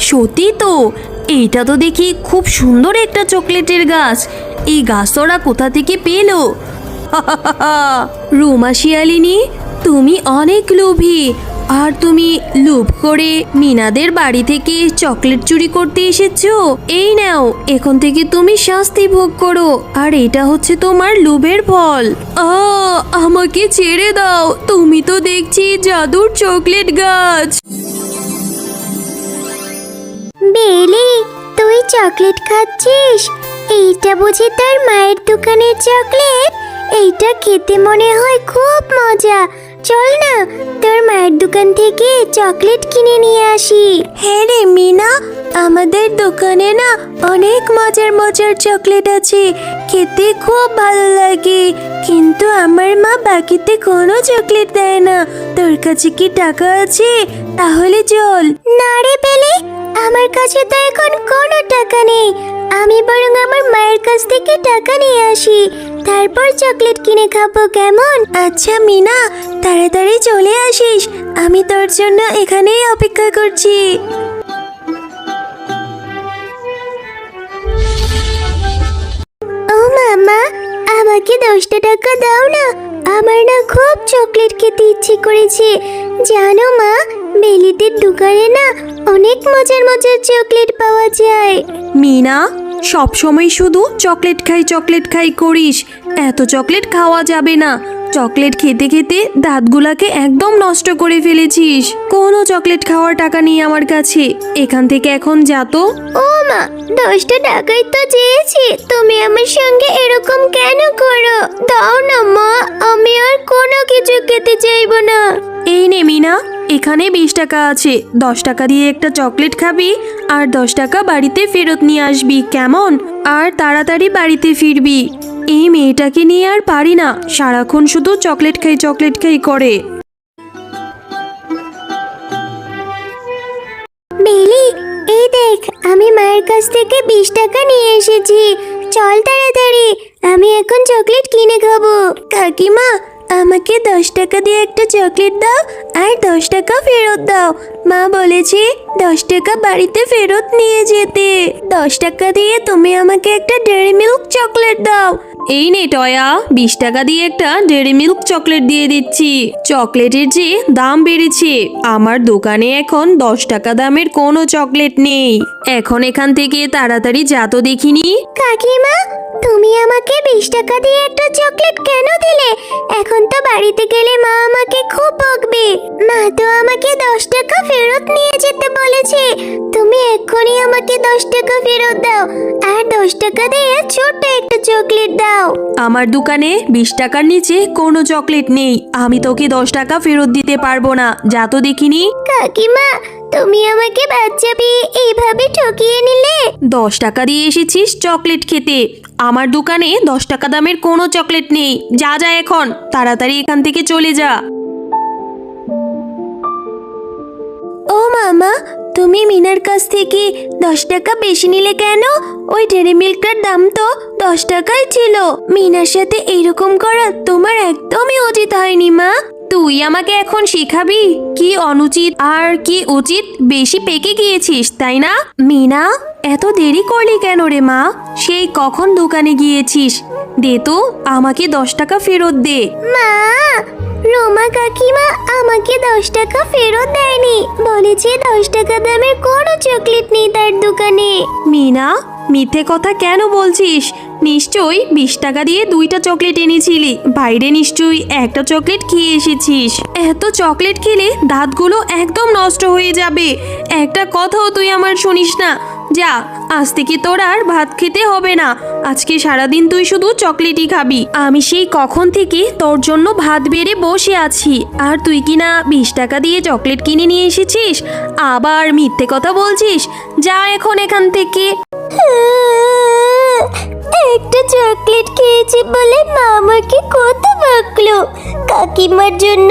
সত্যি তো, এইটা তো দেখি খুব সুন্দর একটা চকলেটের গাছ। এই গাছ ওরা কোথা থেকে পেল? রুমা শিয়ালিনী, তুমি অনেক লোভী। আর তুমি লোভ করে মিনাদের বাড়ি থেকে চকলেট চুরি করতে এসেছ? এই নাও, এখন থেকে তুমি শাস্তি ভোগ করো। আর এটা হচ্ছে তোমার লোভের ফল। আমাকে ছেড়ে দাও, তুমি তো দেখছি জাদুর চকলেট গাছ। বেলি তুই চকলেট খাচ্ছিস? এইটা বুঝি তোর মায়ের দোকানের চকলেট? এইটা খেতে মনে হয় খুব মজা। চল না, তোর মায়ের দোকান থেকে চকলেট কিনে নিয়ে আসি। হ্যাঁ রে মিনা, আমাদের দোকানে না অনেক মজার মজার চকলেট আছে। খেতে খুব ভালো লাগে। কিন্তু আমার মা বাকিতে কোনো চকলেট দেয় না। তোর কাছে কি টাকা আছে? তাহলে চল। না রে পেলে আমার কাছে তো এখন কোনো টাকা নেই। আমি বরং আমার মায়ের কাছ থেকে টাকা নিয়ে আসি। তারপর চকলেট কিনে খাব কেমন? আচ্ছা মিনা, তাড়াতাড়ি চলে আসিস। আমি তোর জন্য এখানেই অপেক্ষা করছি। আমাকে দশটা টাকা দাও না। আমার না খুব চকলেট খেতে ইচ্ছে করেছে। জানো মা, বেলিদের দোকানে না অনেক মজার মজার চকলেট পাওয়া যায়। মিনা সবসময় শুধু চকলেট খাই চকলেট খাই করিস। এত চকলেট খাওয়া যাবে না। চকলেট খেতে খেতে দাঁতগুলাকে একদম নষ্ট করে ফেলেছিস। কোনো চকলেট খাওয়ার টাকা নেই আমার কাছে। এখান থেকে এখন যা তো। ও মা দশটা টাকাই তো চেয়েছি। তুমি আমার সঙ্গে এরকম কেন করো? দাও না মা আমি আর কোনো কিছু খেতে চাইব না। এই নে মিনা এখানে বিশ টাকা আছে। দশ টাকা দিয়ে একটা চকলেট খাবি আর দশ টাকা বাড়িতে ফেরত নিয়ে আসবি, কেমন? আর তাড়াতাড়ি বাড়িতে ফিরবি। এই মেয়েটাকে নিয়ে আর পারি না। সারাক্ষণ শুধু চকলেট খাই চকলেট খাই করে। দেখ, আমি মায়ের কাছ থেকে বিশ টাকা নিয়ে এসেছি। চল তাড়াতাড়ি, আমি এখন চকলেট কিনে খাব। কাকিমা আমাকে দশ টাকা দিয়ে একটা চকলেট দাও আর দশ টাকা ফেরত দাও। মা বলেছে দশ টাকা বাড়িতে ফেরত নিয়ে যেতে। দশ টাকা দিয়ে তুমি আমাকে একটা ডেয়ারি মিল্ক চকলেট দাও। এই নে টয়া, বিশ টাকা দিয়ে একটা ডেরি মিল্ক চকলেট দিয়ে দিচ্ছি। চকলেটের যে দাম বেড়েছে, আমার দোকানে এখন দশ টাকা দামের কোনো চকলেট নেই। এখন এখান থেকে তাড়াতাড়ি যা তো দেখিনি। কাকিমা তুমি আমাকে বিশ টাকা দিয়ে একটা চকলেট কেন দিলে? এখন তো বাড়িতে গেলে মা আমাকে খুব বকবে। মা তো আমাকে দশ টাকা ফেরত নিয়ে যেতে বলেছে। তুমি এক্ষুনি আমাকে দশ টাকা ফেরত দাও আর দশ টাকা দিয়ে ছোট্ট একটা চকলেট দাও। আমার দোকানে বিশ টাকার নিচে কোনো চকলেট নেই। আমি তোকে দশ টাকা ফেরত দিতে পারব না। যা তো দেখিনি। কাকিমা তুমি আমাকে বাচ্চা পেয়ে এইভাবে ঠকিয়ে নিলে? দশ টাকা দিয়ে এসেছিস চকলেট খেতে। আমার দোকানে দশ টাকা দামের কোনো চকলেট নেই। যা যা এখন। তাড়াতাড়ি এখান থেকে চলে যা। ও মামা তুমি মিনার কাছ থেকে দশ টাকা বেশি নিলে কেন? ওই ডেরি মিল্কটার দাম তো দশ টাকাই ছিল। মিনার সাথে এইরকম করা তোমার একদমই উচিত হয়নি মা। তুই আমাকে এখন শেখাবি কি অনুচিত আর কি উচিত বেশি পেকে গিয়েছিস তাই না? মিনা এত দেরি করলি কেন রে মা? সেই কখন দোকানে গিয়েছিস? দে তো আমাকে দশ টাকা ফেরত দে। মা রোমা কাকিমা আমাকে দশ টাকা ফেরত দেয়নি। বলেছে দশ টাকা দামের কোনো চকলেট নেই তার দোকানে। মিনা মিথ্যে কথা কেন বলছিস? নিশ্চয়ই বিশ টাকা দিয়ে দুইটা চকলেট এনেছিলি। বাইরে নিশ্চয়ই একটা চকলেট খেয়ে এসেছিস। এত চকলেট খেলে দাঁতগুলো একদম নষ্ট হয়ে যাবে। একটা কথাও তুই আমার শুনিস না। যা, আজ থেকে তোর আর ভাত খেতে হবে না। আজকে সারাদিন তুই শুধু চকলেটই খাবি। আমি সেই কখন থেকে তোর জন্য ভাত বেড়ে বসে আছি। আর তুই কি না বিশ টাকা দিয়ে চকলেট কিনে নিয়ে এসেছিস? আবার মিথ্যে কথা বলছিস? যা এখন এখান থেকে। একটা চকলেট খেয়েছি বলে মা আমাকে কত বকলো। কাকিমার জন্য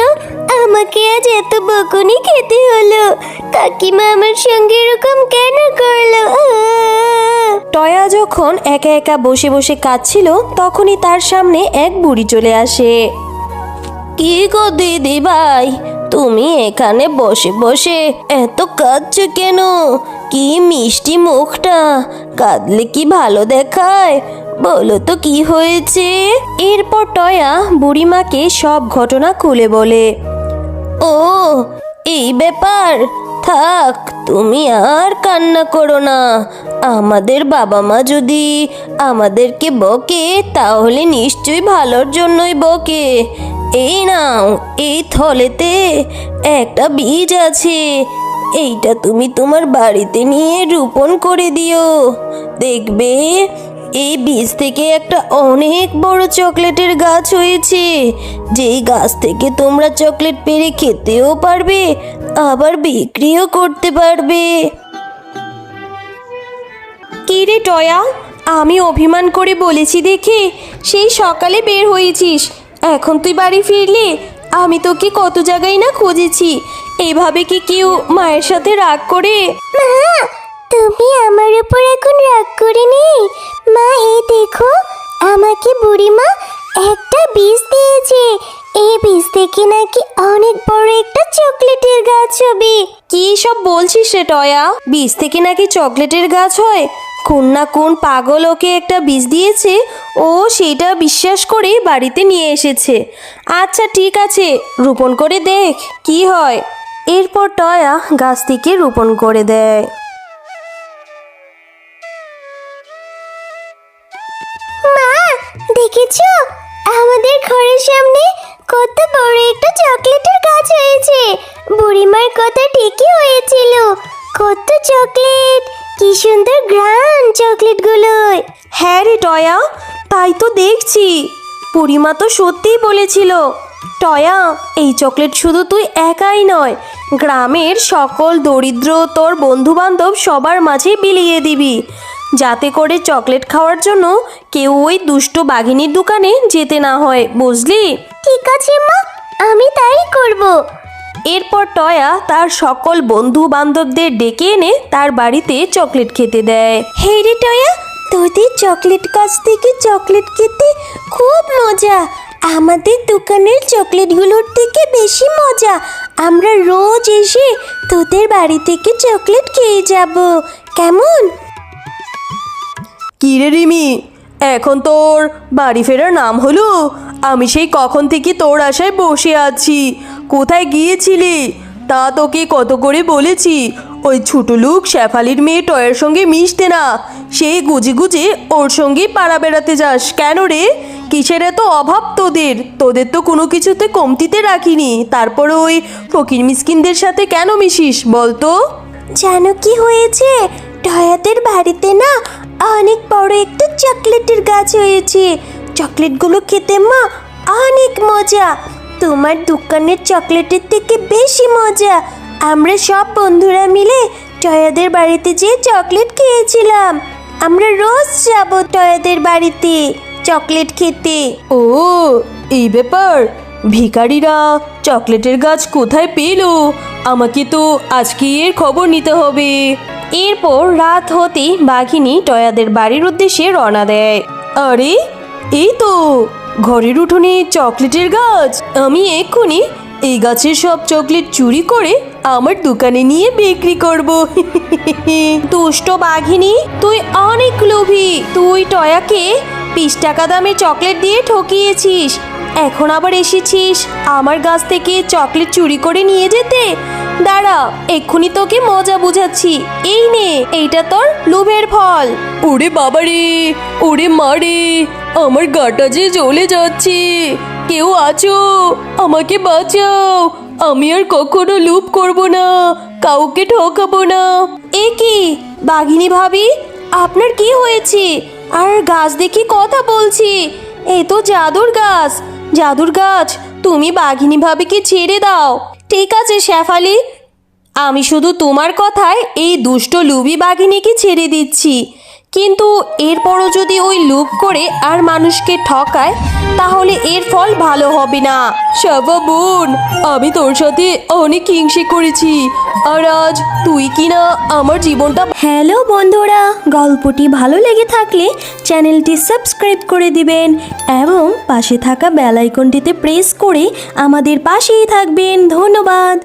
আমাকে আজ এত বকুনি খেতে হলো। কাকিমা আমার সঙ্গে এরকম কেন করল? টয়া যখন একা একা বসে বসে কাঁদছিল তখনই তার সামনে এক বুড়ি চলে আসে। কি গো দিদি ভাই তুমি এখানে বসে বসে এত কাঁদছো কেন? কি মিষ্টি মুখটা। কাঁদলে কি ভালো দেখায়? বলো তো কি হয়েছে? এরপর টয়া বুড়িমাকে সব ঘটনা খুলে বলে, ও, এই ব্যাপার। থাক, তুমি আর কান্না করো না। আমাদের বাবা মা যদি আমাদেরকে বকে, তাহলে নিশ্চয়ই ভালোর জন্যই বকে। এই নাও, এই থলেতে একটা বীজ আছে। এইটা তুমি তোমার বাড়িতে নিয়ে রোপণ করে দিও। দেখবে, এই বীজ থেকে একটা অনেক বড় চকলেটের গাছ হয়েছে। যেই গাছ থেকে তোমরা চকলেট পেরে খেতেও পারবে, আবার বিক্রিও করতে পারবে। কি রে টয়া, আমি অভিমান করে বলেছি দেখে, সেই সকালে বের হয়েছিস। এখন তুই বাড়ি ফিরলি? আমি তোকে কত জায়গায় না খুঁজেছি। এভাবে কি কেউ মায়ের সাথে রাগ করে? মা তুমি আমার উপর এখন রাগ করে নেই। মা এই দেখো আমাকে বুড়িমা একটা বীজ দিয়েছে। এই বীজ থেকে নাকি অনেক বড় একটা চকলেটের গাছ হবে। কি সব বলছিস রে টয়া? বীজ থেকে নাকি চকলেটের গাছ হয়? কোন না কোন পাগল ওকে একটা বীজ দিয়েছে, ও সেটা বিশ্বাস করে বাড়িতে নিয়ে এসেছে। আচ্ছা ঠিক আছে, রোপণ করে দেখ, কি হয়। এরপর টয়া গাছটিকে রোপণ করে দেয়। মা, দেখেছ? আমাদের ঘরের সামনে কত বড় একটা চকলেটের গাছ হয়েছে। বুড়িমার কথা ঠিকই হয়েছিল। কত চকলেট! কি সুন্দর গ্রান চকলেটগুলোর হ্যাঁ রে টয়া তাই তো দেখছি। পরিমা তো সত্যিই বলেছিল টয়া এই চকলেট শুধু তুই একাই নয় গ্রামের সকল দরিদ্র তোর বন্ধু বান্ধব সবার মাঝে বিলিয়ে দিবি। যাতে করে চকলেট খাওয়ার জন্য কেউ ওই দুষ্ট বাঘিনীর দোকানে যেতে না হয় বুঝলি? ঠিক আছে মা আমি তাই করব। এরপর টয়া তার সকল বন্ধু বান্ধবদের ডেকে এনে তার বাড়িতে চকলেট খেতে দেয়। হে রে টয়া তোদের চকলেট গাছ থেকে চকলেট খেতে খুব মজা। আমাদের দোকানের চকলেটগুলোর থেকে বেশি মজা। আমরা রোজ এসে তোদের বাড়ি থেকে চকলেট খেয়ে যাব। কেমন? কি রে রিমি এখন তোর বাড়ি ফেরার নাম হলো? আমি সেই কখন থেকে তোর আশায় বসে আছি। কোথায় গিয়েছিলি? তা তোকে কত করে বলেছি। ওই ছোট লোক শেফালির মেয়ে টয়ের সঙ্গে মিশতে না। সেই গুজে গুজে ওর সঙ্গেই পাড়া বেড়াতে যাস। কেন রে? কিসের এত অভাব তোদের? তোদের তো কোনো কিছুতে কমতিতে রাখিনি। তারপর ওই ফকির মিসকিনদের সাথে কেন মিশিস বলতো? জানো কি হয়েছে? টয়াদের বাড়িতে না অনেক বড় একটা চকলেটের গাছ হয়েছে। চকলেটগুলো খেতে মা অনেক মজা। তোমার দোকানের চকলেটের থেকে বেশি মজা। আমরা সব বন্ধুরা মিলে টয়াদের বাড়িতে যেয়ে চকলেট খেয়েছিলাম। আমরা রোজ যাব টয়াদের বাড়িতে চকলেট খেতে। ও এই ব্যাপার? ভিখারিরা চকলেটের গাছ কোথায় পেল? আমাকে তো আজকে এর খবর নিতে হবে। এরপর রাত হতেই বাঘিনী টয়াদের বাড়ির উদ্দেশ্যে রওনা দেয়। আরে এই তো। ঘরের উঠোনে চকলেটের গাছ। আমি এক্ষুনি এই গাছের সব চকলেট চুরি করে আমার দোকানে নিয়ে বিক্রি করব। দুষ্ট বাঘিনী, তুই অনেক লোভী। তুই টয়াকে বিশ টাকা দামে চকলেট দিয়ে ঠকিয়েছিস। এখন আবার এসেছিস আমার গাছ থেকে চকলেট চুরি করে নিয়ে যেতে? দাঁড়া, এক্ষুনি তোকে মজা বুঝাচ্ছি। এই নে, এইটা তোর লোভের ফল। ওরে বাবারে, ওরে মারে। আমার গাটা যে জ্বলে যাচ্ছে। কেউ আছো? আমাকে বাঁচাও। আমি আর কখনো লুপ করব না। কাউকে ঠকাবো না। এ কি? বাঘিনী ভাবি, আপনার কি হয়েছে? আর গাছ দেখি কথা বলছি। এ তো জাদুর গাছ। জাদুর গাছ, তুমি বাঘিনী ভাবিকে ছেড়ে দাও। ঠিক আছে, শেফালি। আমি শুধু তোমার কথায় এই দুষ্ট লুবি বাঘিনীকে ছেড়ে দিচ্ছি। কিন্তু এরপরও যদি ওই লুপ করে আর মানুষকে ঠকায়, তাহলে এর ফল ভালো হবে না। শাবা বোন আমি তোর সাথে অনেক হিংসে করেছি। আর আজ তুই কিনা আমার জীবনটা হ্যালো বন্ধুরা, গল্পটি ভালো লেগে থাকলে চ্যানেলটি সাবস্ক্রাইব করে দিবেন এবং পাশে থাকা বেল আইকনটিতে প্রেস করে আমাদের পাশেই থাকবেন। ধন্যবাদ।